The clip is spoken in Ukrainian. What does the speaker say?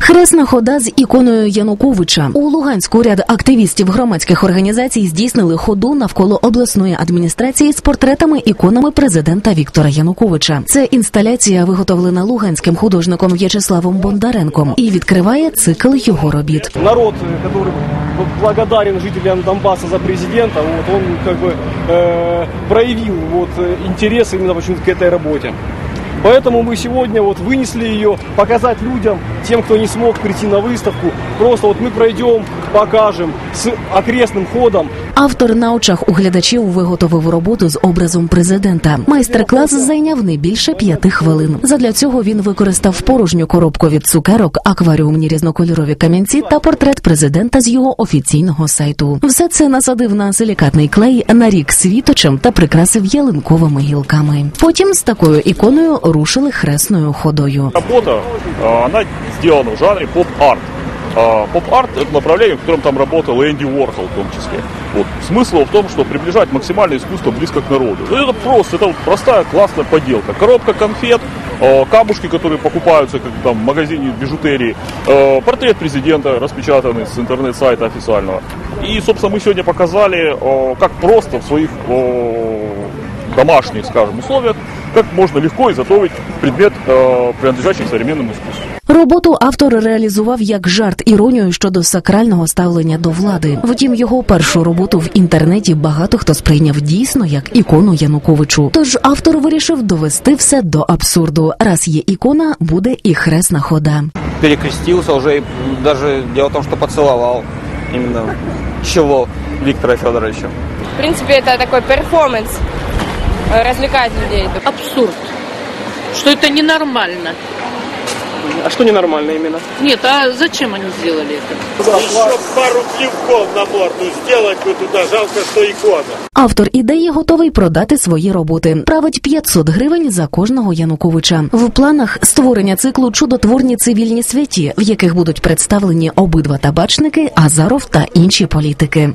Хресна хода з іконою Януковича у Луганську ряд активістів громадських організацій здійснили ходу навколо обласної адміністрації з портретами іконами президента Віктора Януковича. Це інсталяція виготовлена луганським художником В'ячеславом Бондаренком і відкриває цикл його робіт. народ, э, который благодарен жителям Донбасса за президента, вот он как бы э, проявил вот э, интерес именно почему-то к этой работе. Поэтому мы сегодня вот вынесли ее, показать людям, тем, кто не смог прийти на выставку. Просто вот мы пройдем, покажем с окрестным ходом. Автор на очах у глядачів виготовив роботу з образом президента. Майстер-клас зайняв не більше п'яти хвилин. Задля цього він використав порожню коробку від цукерок, акваріумні різнокольорові камінці та портрет президента з його офіційного сайту. Все це насадив на силікатний клей, нарік світочем та прикрасив ялинковими гілками. Потім з такою іконою рушили хресною ходою. Работа, а, она сделана в жанре поп-арт. А, Поп-арт – это направление, в котором там работал Энди Уорхол в том числе. Вот. Смысл в том, что приближать максимальное искусство близко к народу. Ну, Это просто, это простая классная поделка. Коробка конфет, а, камушки, которые покупаются как там, в магазине бижутерии, а, портрет президента, распечатанный с интернет-сайта официального. И, собственно, мы сегодня показали, как просто в своих домашних, скажем, условиях, как можно легко изготовить предмет, принадлежащий современному искусству. Роботу автор реалізував як жарт іронію щодо сакрального ставлення до влади. Втім, його першу роботу в інтернеті багато хто сприйняв дійсно як ікону Януковичу. Тож автор вирішив довести все до абсурду. Раз є ікона, буде і хресна хода. перекрестился уже и даже дело в том, что поцеловал именно чего Виктора Федоровича. В принципе, это такой перформанс, э, развлекает людей. абсурд, что это ненормально. А что ненормально именно? Нет, а зачем они сделали это? Еще пару плевков на морду сделать бы туда, жалко, что икона. Автор ідеї готовий продати свої роботи. Править 500 гривень за кожного Януковича. В планах створення циклу чудотворні цивільні святі, в яких будуть представлені обидва табачники, Азаров та інші політики.